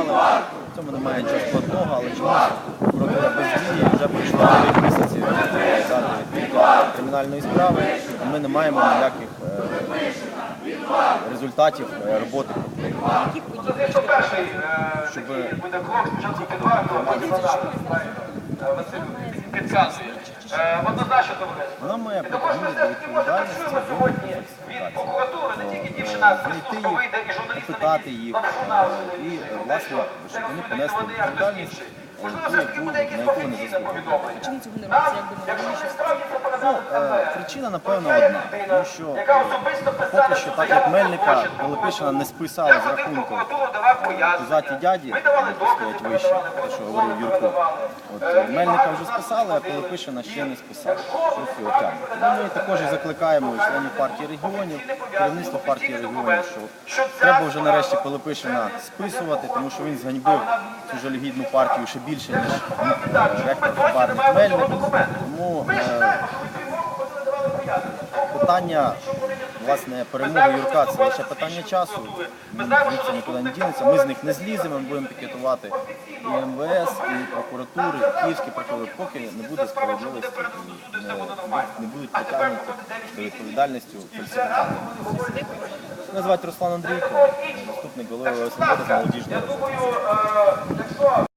В цьому немає нічого складного, але чомусь прокурор бездіє вже пройшло 9 місяців кримінальної справи, і ми не маємо ніяких е, результатів е, роботи е, Щоб- буде крок, спочатку підвага, потім. Василь підказує. Е, Однозначно товариство. Вона має До кожного притягнути з до них ми чуємо відповідальності сьогодні від фальсифікації. прокуратури, дівчина Знайти вийде і і, власне, щоб вони понесли відповідальність, Можливо, все-таки буде якесь офіційне повідомлення. Чому цього не Нам, якщо думаєте, справді Ну, е, причина, напевно, одна. Тому що яка особисто писала поки що, так як Мельника злочин Пилипишина не списали з рахунку давав пояснення. дяді, Ми давали які докази, ми вище, те, що говорив Юрко. От Е, е, Мельника вже списали, а Пилипишина ще не списали. Ось його тягнуть. Ну, Ми також і закликаємо і членів партії регіонів, керівництво партії регіонів, що треба вже нарешті Пилипишина списувати, тому що він зганьбив цю жалюгідну партію ще більше, ніж ректор Хабарник. Тому е, питання власне перемоги Юрка це лише питання часу. Звідси нікуди не дінеться. Ми з них не зліземо, ми будемо пікетувати і МВС, і прокуратури, і київські прокуратури, поки не буде справедливості не, не будуть притягнуті до відповідальності фальсифікатори. Мене звати Руслан Андрійко, заступник голови ОСМБ з молодіжної.